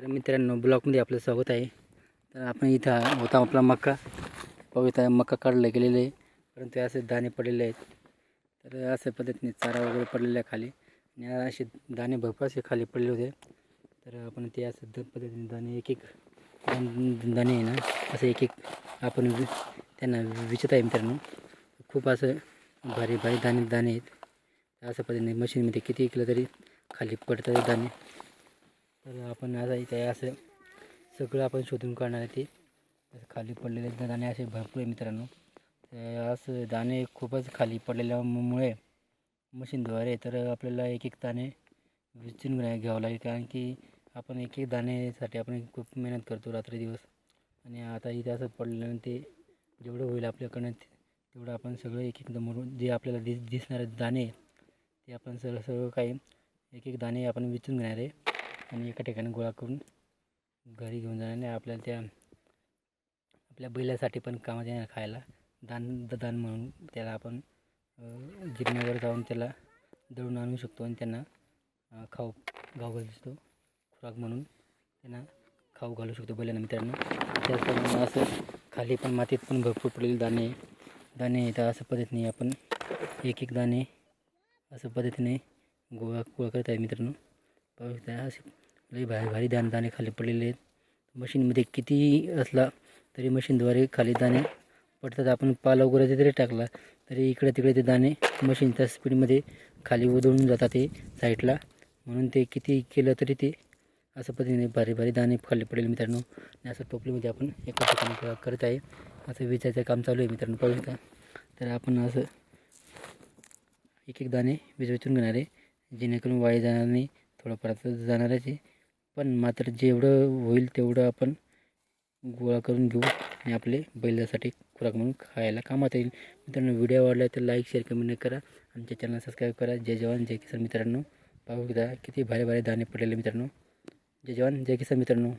तर मित्रांनो ब्लॉकमध्ये आपलं स्वागत आहे. तर आपण इथं होता आपला मक्का. पाहू मक्का काढला गेलेले. आहे परंतु असे दाणे पडलेले आहेत. तर अशा पद्धतीने चारा वगैरे पडलेला आहे खाली. आणि असे दाणे भरपूर असे खाली पडले होते. तर आपण ते असं द पद्धतीने दाणे एक एक दाणे आहे ना असं एक एक आपण वि- त्यांना विचत आहे मित्रांनो. खूप असं भारी भारी दाणे दाणे आहेत. अशा पद्धतीने मशीनमध्ये किती केलं तरी खाली पडतात ते दाणे. तर आपण आता इथे असं सगळं आपण शोधून काढणार आहे ते. खाली पडलेले दाणे असे भरपूर आहे मित्रांनो. असं दाणे खूपच खाली पडलेल्यामुळे मशीनद्वारे तर आपल्याला एक एक दाणे विचून घ्यावं लागेल. कारण की आपण एक एक दाण्यासाठी आपण खूप मेहनत करतो रात्री दिवस. आणि आता इथे असं पडलेलं ते जेवढं होईल आपल्याकडनं तेवढं आपण सगळं एक एक दमरून जे आपल्याला दिस दिसणारे दाणे ते आपण सगळं सगळं काही एक एक दाणे आपण विचून घेणार आहे. आणि एका ठिकाणी गोळा करून घरी घेऊन जाणार आणि आपल्याला त्या आपल्या बैलासाठी पण कामात येणार खायला. दान ददान दान म्हणून त्याला आपण गिरण्यावर जाऊन त्याला दळून आणू शकतो आणि त्यांना खाऊ घाऊ घालू शकतो. खुराक म्हणून त्यांना खाऊ घालू शकतो बैलांना मित्रांनो. त्याचप्रमाणे असं खाली पण मातीत पण भरपूर पडलेले दाणे दाणे येतात असं पद्धतीने आपण एक एक दाणे असं पद्धतीने गोळा गोळा करत आहे मित्रांनो. पाहू शकता असे लई भारी भारी दाणे दाणे खाली पडलेले आहेत. मशीनमध्ये किती असला तरी मशीनद्वारे खाली दाणे पडतात. आपण पाला वगैरे जरी टाकला तरी इकडे तिकडे ते दाणे मशीनच्या स्पीडमध्ये खाली उधळून जातात ते साईडला. म्हणून ते किती केलं तरी ते असं पद्धतीने भारी भारी दाणे खाली पडेल मित्रांनो. आणि असं टोपलीमध्ये आपण एका ठिकाणी करत आहे. असं विचारायचं काम चालू आहे मित्रांनो. पाहू शकता. तर आपण असं एक एक दाणे वीज वेचून घेणार आहे. जेणेकरून वाया जाणार नाही. थोडंफार तर जाणारच आहे. पण मात्र जेवढं होईल तेवढं आपण गोळा करून घेऊ आणि आपले बैलासाठी खुराक म्हणून खायला कामात येईल. मित्रांनो व्हिडिओ आवडला तर लाईक शेअर कमेंट करा. आमच्या चॅनल सबस्क्राईब करा. जय जवान जय किसान मित्रांनो. पाहू किती भारी भारी दाणे पडलेले मित्रांनो. जय जवान जय किसान मित्रांनो.